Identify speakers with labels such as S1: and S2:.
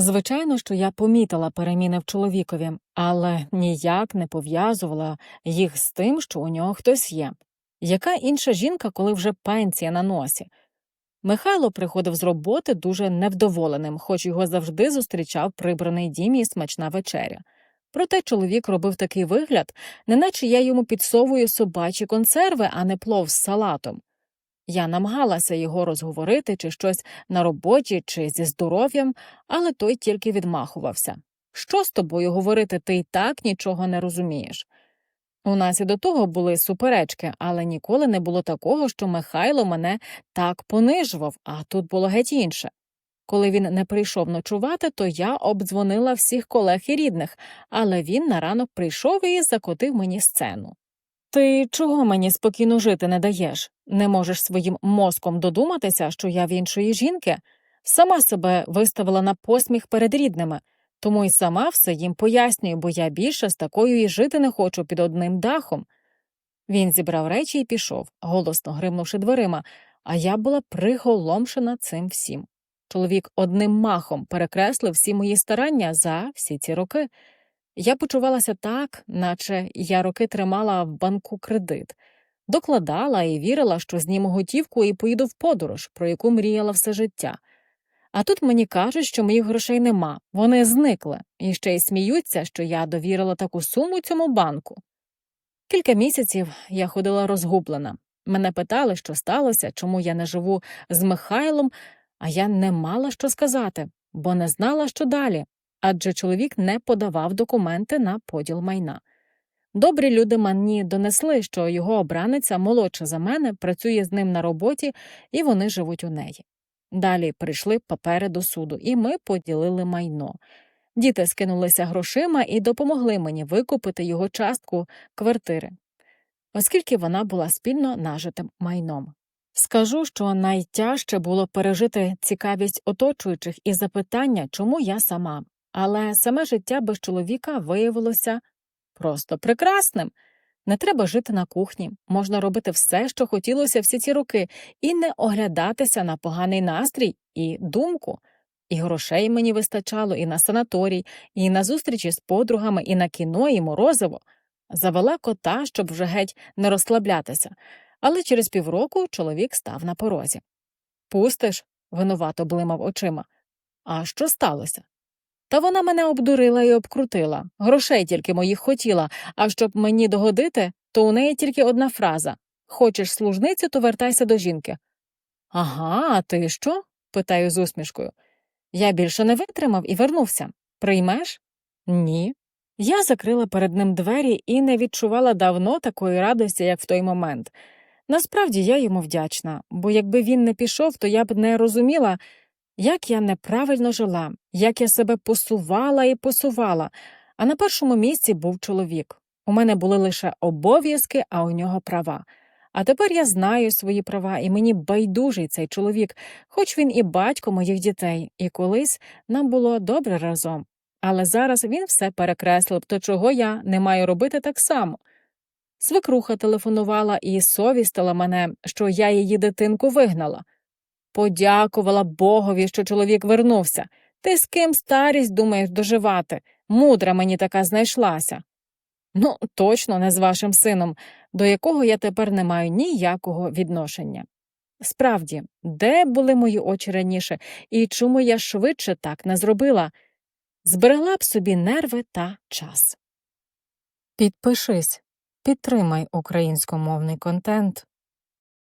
S1: Звичайно, що я помітила переміни в чоловікові, але ніяк не пов'язувала їх з тим, що у нього хтось є. Яка інша жінка, коли вже пенсія на носі? Михайло приходив з роботи дуже невдоволеним, хоч його завжди зустрічав прибраний дім і смачна вечеря. Проте чоловік робив такий вигляд, неначе я йому підсовую собачі консерви, а не плов з салатом. Я намагалася його розговорити чи щось на роботі, чи зі здоров'ям, але той тільки відмахувався. Що з тобою говорити, ти й так нічого не розумієш. У нас і до того були суперечки, але ніколи не було такого, що Михайло мене так понижував, а тут було геть інше. Коли він не прийшов ночувати, то я обдзвонила всіх колег і рідних, але він на ранок прийшов і закотив мені сцену. Ти чого мені спокійно жити не даєш? Не можеш своїм мозком додуматися, що я в іншої жінки? Сама себе виставила на посміх перед рідними, тому й сама все їм пояснюю, бо я більше з такою і жити не хочу під одним дахом. Він зібрав речі і пішов, голосно гримнувши дверима, а я була приголомшена цим всім. Чоловік одним махом перекреслив всі мої старання за всі ці роки. Я почувалася так, наче я роки тримала в банку кредит, докладала і вірила, що зніму готівку і поїду в подорож, про яку мріяла все життя. А тут мені кажуть, що моїх грошей нема, вони зникли, і ще й сміються, що я довірила таку суму цьому банку. Кілька місяців я ходила розгублена. Мене питали, що сталося, чому я не живу з Михайлом, а я не мала що сказати, бо не знала, що далі, адже чоловік не подавав документи на поділ майна. Добрі люди мені донесли, що його обраниця молодша за мене, працює з ним на роботі, і вони живуть у неї. Далі прийшли папери до суду, і ми поділили майно. Діти скинулися грошима і допомогли мені викупити його частку квартири, оскільки вона була спільно нажитим майном. Скажу, що найтяжче було пережити цікавість оточуючих і запитання, чому я сама, але саме життя без чоловіка виявилося просто прекрасним. Не треба жити на кухні, можна робити все, що хотілося всі ці роки, і не оглядатися на поганий настрій і думку. І грошей мені вистачало, і на санаторій, і на зустрічі з подругами, і на кіно, і морозиво. Завела кота, щоб вже геть не розслаблятися, але через півроку чоловік став на порозі. Пустиш? винувато блимав очима. А що сталося? Та вона мене обдурила і обкрутила. Грошей тільки моїх хотіла, а щоб мені догодити, то у неї тільки одна фраза Хочеш служницю, то вертайся до жінки. Ага, а ти що? питаю з усмішкою. Я більше не витримав і вернувся. Приймеш? Ні. Я закрила перед ним двері і не відчувала давно такої радості, як в той момент. Насправді я йому вдячна, бо якби він не пішов, то я б не розуміла, як я неправильно жила, як я себе посувала і посувала, а на першому місці був чоловік. У мене були лише обов'язки, а у нього права. А тепер я знаю свої права, і мені байдужий цей чоловік, хоч він і батько моїх дітей, і колись нам було добре разом. Але зараз він все перекреслив, то чого я не маю робити так само. Свекруха телефонувала і совістила мене, що я її дитинку вигнала. Подякувала Богові, що чоловік вернувся. Ти з ким старість думаєш доживати? Мудра мені така знайшлася. Ну, точно не з вашим сином, до якого я тепер не маю ніякого відношення. Справді, де були мої очі раніше, і чому я швидше так не зробила? Зберегла б собі нерви та час. Підпишись, підтримай українськомовний контент.